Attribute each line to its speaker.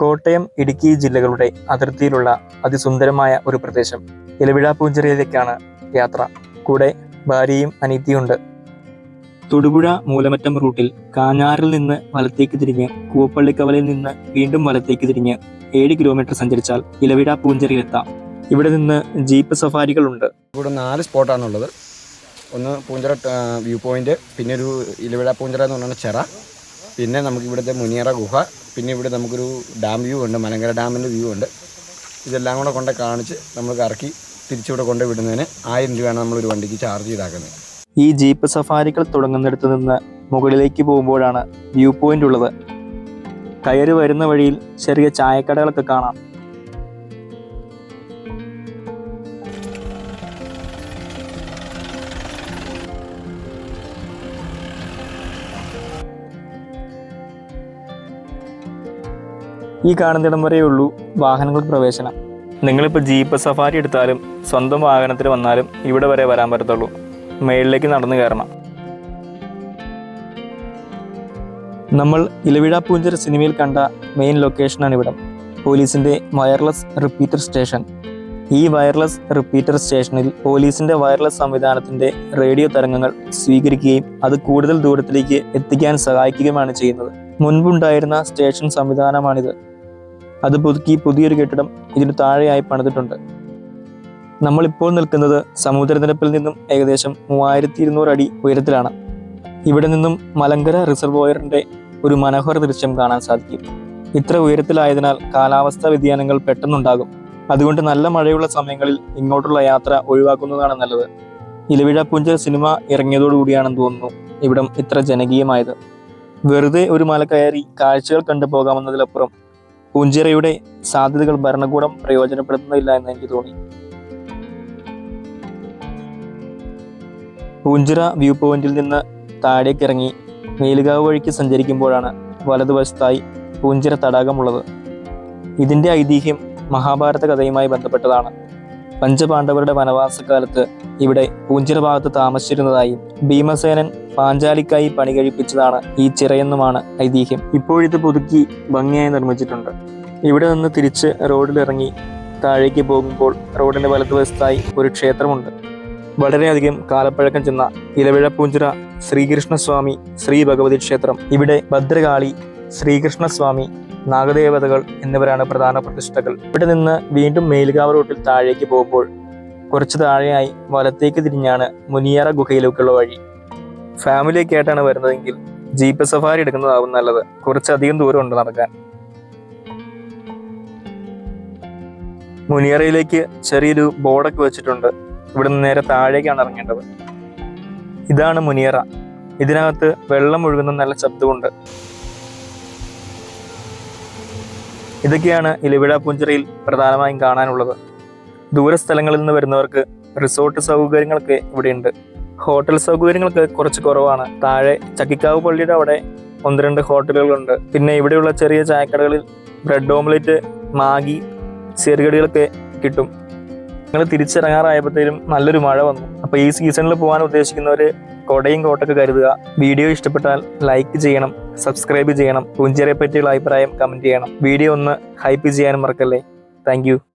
Speaker 1: കോട്ടയം ഇടുക്കി ജില്ലകളുടെ അതിർത്തിയിലുള്ള അതിസുന്ദരമായ ഒരു പ്രദേശം ഇലവിഴ പൂഞ്ചിറയിലേക്കാണ് യാത്ര. കൂടെ ഭാര്യയും അനീതിയുണ്ട്. തൊടുപുഴ മൂലമറ്റം റൂട്ടിൽ കാഞ്ഞാറിൽ നിന്ന് വലത്തേക്ക് തിരിഞ്ഞ് കൂവപ്പള്ളിക്കവലയിൽ നിന്ന് വീണ്ടും വലത്തേക്ക് തിരിഞ്ഞ് ഏഴ് കിലോമീറ്റർ സഞ്ചരിച്ചാൽ ഇലവിഴ പൂഞ്ചിറയിലെത്താം. ഇവിടെ നിന്ന് ജീപ്പ് സഫാരികളുണ്ട്.
Speaker 2: ഇവിടെ നാല് സ്പോട്ടാണുള്ളത്. ഒന്ന് പൂഞ്ചിറ വ്യൂ പോയിന്റ് പിന്നെ ഒരു ഇലവിഴ പൂഞ്ചിറ എന്ന് പറഞ്ഞാൽ ചിറ. പിന്നെ നമുക്ക് ഇവിടുത്തെ മുനിയറ ഗുഹ പിന്നെ ഇവിടെ നമുക്കൊരു ഡാം വ്യൂ ഉണ്ട് മലങ്കര ഡാമിന്റെ വ്യൂ ഉണ്ട്. ഇതെല്ലാം കൂടെ കൊണ്ട് കാണിച്ച് നമുക്ക് ഇറക്കി തിരിച്ചിവിടെ കൊണ്ട് വിടുന്നതിന് ആയിരം രൂപയാണ് നമ്മളൊരു വണ്ടിക്ക് ചാർജ് ചെയ്താക്കുന്നത്.
Speaker 1: ഈ ജീപ്പ് സഫാരികൾ തുടങ്ങുന്നിടത്ത് നിന്ന് മുകളിലേക്ക് പോകുമ്പോഴാണ് വ്യൂ പോയിന്റ് ഉള്ളത്. കയറി വരുന്ന വഴിയിൽ ചെറിയ ചായക്കടകളൊക്കെ കാണാം. ഈ കാണുന്നിടം വരെയേ ഉള്ളൂ വാഹനങ്ങൾ പ്രവേശനം. നിങ്ങളിപ്പോൾ ജീപ്പ് സഫാരി എടുത്താലും സ്വന്തം വാഹനത്തിൽ വന്നാലും ഇവിടെ വരെ വരാൻ പറ്റത്തുള്ളൂ. മേളിലേക്ക് നടന്നു കയറണം. നമ്മൾ ഇലവിഴ പൂഞ്ചിറ സിനിമയിൽ കണ്ട മെയിൻ ലൊക്കേഷനാണ് ഇവിടം. പോലീസിന്റെ വയർലെസ് റിപ്പീറ്റർ സ്റ്റേഷൻ ഈ വയർലെസ് റിപ്പീറ്റർ സ്റ്റേഷനിൽ പോലീസിന്റെ വയർലെസ് സംവിധാനത്തിന്റെ റേഡിയോ തരംഗങ്ങൾ സ്വീകരിക്കുകയും അത് കൂടുതൽ ദൂരത്തിലേക്ക് എത്തിക്കാൻ സഹായിക്കുകയുമാണ് ചെയ്യുന്നത്. മുൻപുണ്ടായിരുന്ന സ്റ്റേഷൻ സംവിധാനമാണിത്. അത് പുതുക്കി പുതിയൊരു കെട്ടിടം ഇതിനു താഴെയായി പണിതിട്ടുണ്ട്. നമ്മളിപ്പോൾ നിൽക്കുന്നത് സമുദ്രനിരപ്പിൽ നിന്നും ഏകദേശം മൂവായിരത്തി ഇരുന്നൂറ് അടി ഉയരത്തിലാണ്. ഇവിടെ നിന്നും മലങ്കര റിസർവോയറിന്റെ ഒരു മനോഹര ദൃശ്യം കാണാൻ സാധിക്കും. ഇത്ര ഉയരത്തിലായതിനാൽ കാലാവസ്ഥാ വ്യതിയാനങ്ങൾ പെട്ടെന്നുണ്ടാകും. അതുകൊണ്ട് നല്ല മഴയുള്ള സമയങ്ങളിൽ ഇങ്ങോട്ടുള്ള യാത്ര ഒഴിവാക്കുന്നതാണ് നല്ലത്. ഇലവിഴ പുഞ്ച സിനിമ ഇറങ്ങിയതോടുകൂടിയാണെന്ന് തോന്നുന്നു. ഇവിടം ഇത്ര ജനകീയമായത്. വെറുതെ ഒരു മല കയറി കാഴ്ചകൾ കണ്ടു പോകാമെന്നതിലപ്പുറം പൂഞ്ചിറയുടെ സാധ്യതകൾ ഭരണകൂടം പ്രയോജനപ്പെടുത്തുന്നില്ല എന്ന് എനിക്ക് തോന്നി. പൂഞ്ചിറ വ്യൂ പോയിന്റിൽ നിന്ന് താഴേക്ക് ഇറങ്ങി മേലുകാവ് വഴിക്ക് സഞ്ചരിക്കുമ്പോഴാണ് വലതുവശത്തായി പൂഞ്ചിറ തടാകമുള്ളത്. ഇതിന്റെ ഐതിഹ്യം മഹാഭാരത കഥയുമായി ബന്ധപ്പെട്ടതാണ്. പഞ്ചപാണ്ഡവരുടെ വനവാസകാലത്ത് ഇവിടെ പൂഞ്ചിറ ഭാഗത്ത് താമസിച്ചിരുന്നതായും ഭീമസേനൻ പാഞ്ചാലിക്കായി പണി കഴിപ്പിച്ചതാണ് ഈ ചിറയെന്നുമാണ് ഐതിഹ്യം. ഇപ്പോഴിത് പുതുക്കി ഭംഗിയായി നിർമ്മിച്ചിട്ടുണ്ട്. ഇവിടെ നിന്ന് തിരിച്ച് റോഡിലിറങ്ങി താഴേക്ക് പോകുമ്പോൾ റോഡിന്റെ വലതുവശത്തായി ഒരു ക്ഷേത്രമുണ്ട്. വളരെയധികം കാലപ്പഴക്കം ചെന്ന ഇലവിഴ പൂഞ്ചിറ ശ്രീകൃഷ്ണസ്വാമി ശ്രീ ഭഗവതി ക്ഷേത്രം. ഇവിടെ ഭദ്രകാളി ശ്രീകൃഷ്ണസ്വാമി നാഗദേവതകൾ എന്നിവരാണ് പ്രധാന പ്രതിഷ്ഠകൾ. ഇവിടെ നിന്ന് വീണ്ടും മേലുകാവ് റൂട്ടിൽ താഴേക്ക് പോകുമ്പോൾ കുറച്ച് താഴെയായി വലത്തേക്ക് തിരിഞ്ഞാണ് മുനിയറ ഗുഹയിലേക്കുള്ള വഴി. ഫാമിലിയൊക്കെ ആയിട്ടാണ് വരുന്നതെങ്കിൽ ജീപ്പ് സഫാരി എടുക്കുന്നതാവും നല്ലത്. കുറച്ചധികം ദൂരമുണ്ട് നടക്കാൻ. മുനിയറയിലേക്ക് ചെറിയൊരു ബോർഡൊക്കെ വെച്ചിട്ടുണ്ട്. ഇവിടെ നിന്ന് നേരെ താഴേക്കാണ് ഇറങ്ങേണ്ടത്. ഇതാണ് മുനിയറ. ഇതിനകത്ത് വെള്ളം ഒഴുകുന്ന നല്ല ശബ്ദമുണ്ട്. ഇതൊക്കെയാണ് ഇലവിഴ പുഞ്ചിറയിൽ പ്രധാനമായും കാണാനുള്ളത്. ദൂരസ്ഥലങ്ങളിൽ നിന്ന് വരുന്നവർക്ക് റിസോർട്ട് സൗകര്യങ്ങളൊക്കെ ഇവിടെയുണ്ട്. ഹോട്ടൽ സൗകര്യങ്ങൾക്ക് കുറച്ച് കുറവാണ്. താഴെ ചക്കിക്കാവ് പള്ളിയുടെ അവിടെ ഒന്ന് രണ്ട് ഹോട്ടലുകളുണ്ട്. പിന്നെ ഇവിടെയുള്ള ചെറിയ ചായക്കടകളിൽ ബ്രെഡ് ഓംലെറ്റ് മാഗി ചെറുകടികളൊക്കെ കിട്ടും. ഞങ്ങൾ തിരിച്ചിറങ്ങാറായപ്പോഴത്തേനും നല്ലൊരു മഴ വന്നു. അപ്പൊ ഈ സീസണിൽ പോകാൻ ഉദ്ദേശിക്കുന്നവര് കൊടയും കോട്ടൊക്കെ കരുതുക. വീഡിയോ ഇഷ്ടപ്പെട്ടാൽ ലൈക്ക് ചെയ്യണം സബ്സ്ക്രൈബ് ചെയ്യണം പുഞ്ചിറയെ പറ്റിയുള്ള അഭിപ്രായം കമന്റ് ചെയ്യണം. വീഡിയോ ഒന്ന് ഹൈപ്പ് ചെയ്യാനും മറക്കല്ലേ. താങ്ക്